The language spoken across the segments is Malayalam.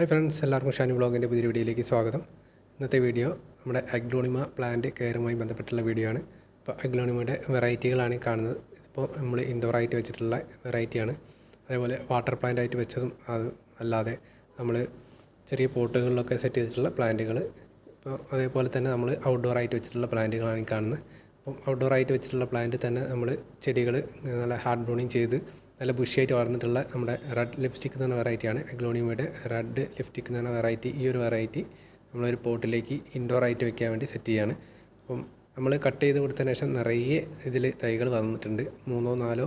ഹായ് ഫ്രണ്ട്സ് എല്ലാവർക്കും ഷാനി വ്ളോഗിന്റെ പുതിയ വീഡിയോയിലേക്ക് സ്വാഗതം. ഇന്നത്തെ വീഡിയോ നമ്മുടെ അഗ്ലോണിമ പ്ലാന്റ് കെയറുമായി ബന്ധപ്പെട്ടുള്ള വീഡിയോ ആണ്. അപ്പോൾ അഗ്ലോണിമയുടെ വെറൈറ്റികളാണ് കാണുന്നത്. ഇപ്പോൾ നമ്മൾ ഇൻഡോർ ആയിട്ട് വെച്ചിട്ടുള്ള വെറൈറ്റിയാണ് അതേപോലെ വാട്ടർ പ്ലാന്റ് ആയിട്ട് വെച്ചതും അത് അല്ലാതെ നമ്മൾ ചെറിയ പോട്ടുകളിലൊക്കെ സെറ്റ് ചെയ്തിട്ടുള്ള പ്ലാന്റുകൾ ഇപ്പോൾ അതേപോലെ തന്നെ നമ്മൾ ഔട്ട്ഡോർ ആയിട്ട് വെച്ചിട്ടുള്ള പ്ലാന്റുകളാണ് കാണുന്നത്. അപ്പം ഔട്ട്ഡോർ ആയിട്ട് വെച്ചിട്ടുള്ള പ്ലാന്റ് തന്നെ നമ്മൾ ചെടികൾ നല്ല ഹാർഡ് ബ്രൂണിങ് ചെയ്ത് നല്ല ബുഷിയായിട്ട് വളർന്നിട്ടുള്ള നമ്മുടെ റെഡ് ലിപ്സ്റ്റിക് എന്ന് പറഞ്ഞ വെറൈറ്റിയാണ് എഗ്ലോണിയയുടെ റെഡ് ലിപ്സ്റ്റിക് എന്ന് പറഞ്ഞ വെറൈറ്റി ഈ ഒരു വെറൈറ്റി നമ്മളൊരു പോട്ടിലേക്ക് ഇൻഡോർ ആയിട്ട് വെക്കാൻ വേണ്ടി സെറ്റ് ചെയ്യാണ്. അപ്പം നമ്മൾ കട്ട് ചെയ്ത് കൊടുത്തതിന് ശേഷം നിറയെ ഇതിൽ തൈകൾ വന്നിട്ടുണ്ട്. മൂന്നോ നാലോ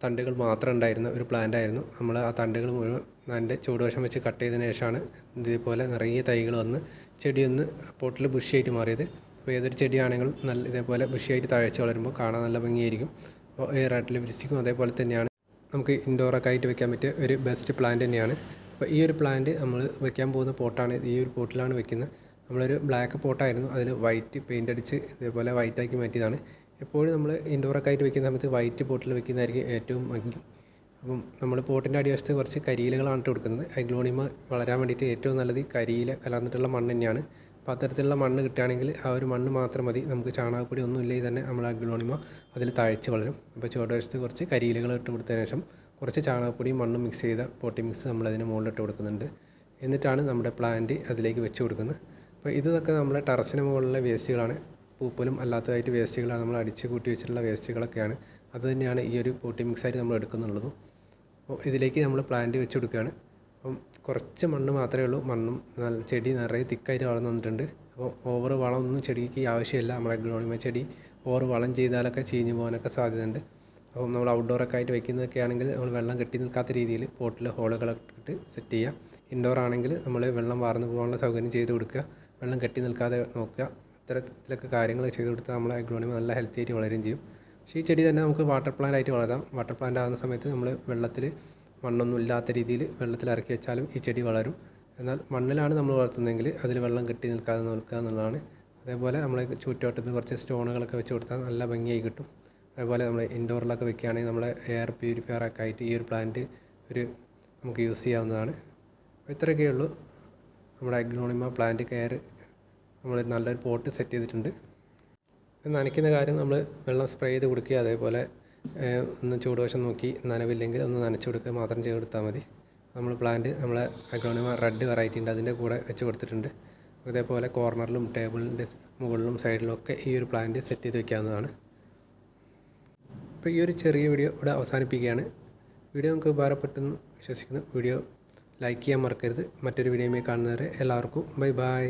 തണ്ടുകൾ മാത്രം ഉണ്ടായിരുന്ന ഒരു പ്ലാന്റ് ആയിരുന്നു. നമ്മൾ ആ തണ്ടുകൾ മുഴുവൻ അതിന്റെ ചൂടുവശം വെച്ച് കട്ട് ചെയ്തതിന് ശേഷമാണ് ഇതേപോലെ നിറയെ തൈകൾ വന്ന് ചെടിയൊന്ന് പോട്ടിൽ ബുഷിയായിട്ട് മാറിയത്. അപ്പോൾ ഏതൊരു ചെടിയാണെങ്കിലും നല്ല ഇതേപോലെ ബുഷിയായിട്ട് തഴച്ച് വളരുമ്പോൾ കാണാൻ നല്ല ഭംഗിയായിരിക്കും. അപ്പോൾ ഈ റെഡ് ലിപ്സ്റ്റിക്കും അതേപോലെ തന്നെയാണ്. നമുക്ക് ഇൻഡോറൊക്കെ ആയിട്ട് വെക്കാൻ പറ്റിയ ഒരു ബെസ്റ്റ് പ്ലാന്റ് തന്നെയാണ്. അപ്പോൾ ഈ ഒരു പ്ലാന്റ് നമ്മൾ വെക്കാൻ പോകുന്ന പോട്ടാണ് ഈ ഒരു പോട്ടിലാണ് വെക്കുന്നത്. നമ്മളൊരു ബ്ലാക്ക് പോട്ടായിരുന്നു അതിൽ വൈറ്റ് പെയിന്റ് അടിച്ച് ഇതേപോലെ വൈറ്റ് ആക്കി മാറ്റിയതാണ്. എപ്പോഴും നമ്മൾ ഇൻഡോറൊക്കെ ആയിട്ട് വെക്കുന്ന സമയത്ത് വൈറ്റ് പോട്ടിൽ വെക്കുന്നതായിരിക്കും ഏറ്റവും ഭംഗി അപ്പം നമ്മൾ പോട്ടിന്റെ അടിവശത്ത് കുറച്ച് കരിയിലകളാണ് ഇട്ട് കൊടുക്കുന്നത്. അഗ്ലോണിമ വളരാൻ വേണ്ടിയിട്ട് ഏറ്റവും നല്ലത് കരിയില കലർന്നിട്ടുള്ള മണ്ണ് തന്നെയാണ്. അപ്പോൾ അത്തരത്തിലുള്ള മണ്ണ് കിട്ടുകയാണെങ്കിൽ ആ ഒരു മണ്ണ് മാത്രം മതി. നമുക്ക് ചാണകപ്പൊടി ഒന്നും ഇല്ലെങ്കിൽ തന്നെ നമ്മൾ അഗ്ലോണിമ അതിൽ താഴ്ച വളരും. അപ്പോൾ ചുവടുവശത്ത് കുറച്ച് കരിയിലകൾ ഇട്ട് കൊടുത്തതിന് ശേഷം കുറച്ച് ചാണകപ്പൊടിയും മണ്ണും മിക്സ് ചെയ്ത പോട്ടി മിക്സ് നമ്മൾ അതിന് മുകളിൽ ഇട്ട് കൊടുക്കുന്നുണ്ട്. എന്നിട്ടാണ് നമ്മുടെ പ്ലാന്റ് അതിലേക്ക് വെച്ച് കൊടുക്കുന്നത്. അപ്പോൾ ഇതൊക്കെ നമ്മുടെ ടെറസിന് മുകളിലെ വേസ്റ്റുകളാണ്. പൂപ്പലും അല്ലാത്തതായിട്ട് വേസ്റ്റുകളാണ്. നമ്മൾ അടിച്ച് കൂട്ടി വെച്ചിട്ടുള്ള വേസ്റ്റുകളൊക്കെയാണ്. അതുതന്നെയാണ് ഈ ഒരു പോട്ടി മിക്സ് ആയിട്ട് നമ്മൾ എടുക്കുന്നുള്ളതും. അപ്പോൾ ഇതിലേക്ക് നമ്മൾ പ്ലാന്റ് വെച്ച് കൊടുക്കുകയാണ്. അപ്പം കുറച്ച് മണ്ണ് മാത്രമേ ഉള്ളൂ. മണ്ണും നല്ല ചെടി നിറയെ തിക്കായിട്ട് വളർന്നു വന്നിട്ടുണ്ട്. അപ്പോൾ ഓവർ വളമൊന്നും ചെടിക്ക് ആവശ്യമില്ല. നമ്മുടെ ഗ്രോണിമ ചെടി ഓവർ വളം ചെയ്താലൊക്കെ ചീഞ്ഞു പോകാനൊക്കെ സാധ്യതയുണ്ട്. അപ്പം നമ്മൾ ഔട്ട്ഡോറൊക്കെ ആയിട്ട് വെക്കുന്നതൊക്കെ ആണെങ്കിൽ നമ്മൾ വെള്ളം കെട്ടി നിൽക്കാത്ത രീതിയിൽ പോട്ടിൽ ഹോളുകളൊക്കെ ഇട്ട് സെറ്റ് ചെയ്യുക. ഇൻഡോർ ആണെങ്കിൽ നമ്മൾ വെള്ളം വാർന്നു പോകാനുള്ള സൗകര്യം ചെയ്ത് കൊടുക്കുക. വെള്ളം കെട്ടി നിൽക്കാതെ നോക്കുക. ഇത്തരത്തിലൊക്കെ കാര്യങ്ങൾ ചെയ്ത് കൊടുത്താൽ നമ്മളെ ഗ്രോണിമ നല്ല ഹെൽത്തി ആയിട്ട് വളരുകയും ചെയ്യും. പക്ഷേ ഈ ചെടി തന്നെ നമുക്ക് വാട്ടർ പ്ലാന്റ് ആയിട്ട് വളരാം. വാട്ടർ പ്ലാന്റ് ആകുന്ന സമയത്ത് നമ്മൾ വെള്ളത്തിൽ മണ്ണൊന്നും ഇല്ലാത്ത രീതിയിൽ വെള്ളത്തിൽ ഇറക്കി വെച്ചാലും ഈ ചെടി വളരും. എന്നാൽ മണ്ണിലാണ് നമ്മൾ വളർത്തുന്നതെങ്കിൽ അതിൽ വെള്ളം കെട്ടി നിൽക്കാതെ നോക്കുക എന്നുള്ളതാണ്. അതേപോലെ നമ്മൾ ചുറ്റുവട്ടത്ത് കുറച്ച് സ്റ്റോണുകളൊക്കെ വെച്ച് കൊടുത്താൽ നല്ല ഭംഗിയായി കിട്ടും. അതേപോലെ നമ്മൾ ഇൻഡോറിലൊക്കെ വെക്കുകയാണെങ്കിൽ നമ്മളെ എയർ പ്യൂരിഫയർ ഒക്കെ ആയിട്ട് ഈ ഒരു പ്ലാന്റ് ഒരു നമുക്ക് യൂസ് ചെയ്യാവുന്നതാണ്. ഇത്രയൊക്കെ ഉള്ളൂ. നമ്മുടെ അഗ്നോണിമ പ്ലാന്റ് കെയർ നമ്മൾ നല്ലൊരു പോട്ട് സെറ്റ് ചെയ്തിട്ടുണ്ട്. നനയ്ക്കുന്ന കാര്യം നമ്മൾ വെള്ളം സ്പ്രേ ചെയ്ത് കൊടുക്കുക. അതേപോലെ ഒന്ന് ചൂടുവശം നോക്കി നനവില്ലെങ്കിൽ ഒന്ന് നനച്ചു കൊടുക്കുക. മാത്രം ചെയ്ത് കൊടുത്താൽ മതി. നമ്മൾ പ്ലാന്റ് നമ്മളെ അഗ്രോണിമ റെഡ് വെറൈറ്റി ഉണ്ട്. അതിന്റെ കൂടെ വെച്ച് കൊടുത്തിട്ടുണ്ട്. ഇതേപോലെ കോർണറിലും ടേബിളിന്റെ മുകളിലും സൈഡിലും ഒക്കെ ഈ ഒരു പ്ലാന്റ് സെറ്റ് ചെയ്ത് വെക്കാവുന്നതാണ്. അപ്പോൾ ഈ ഒരു ചെറിയ വീഡിയോ ഇവിടെ അവസാനിപ്പിക്കുകയാണ്. വീഡിയോ നമുക്ക് ഉപകാരപ്പെട്ടെന്ന് വിശ്വസിക്കുന്നു. വീഡിയോ ലൈക്ക് ചെയ്യാൻ മറക്കരുത്. മറ്റൊരു വീഡിയോയുമായി കാണുന്നവരെ എല്ലാവർക്കും ബൈ ബൈ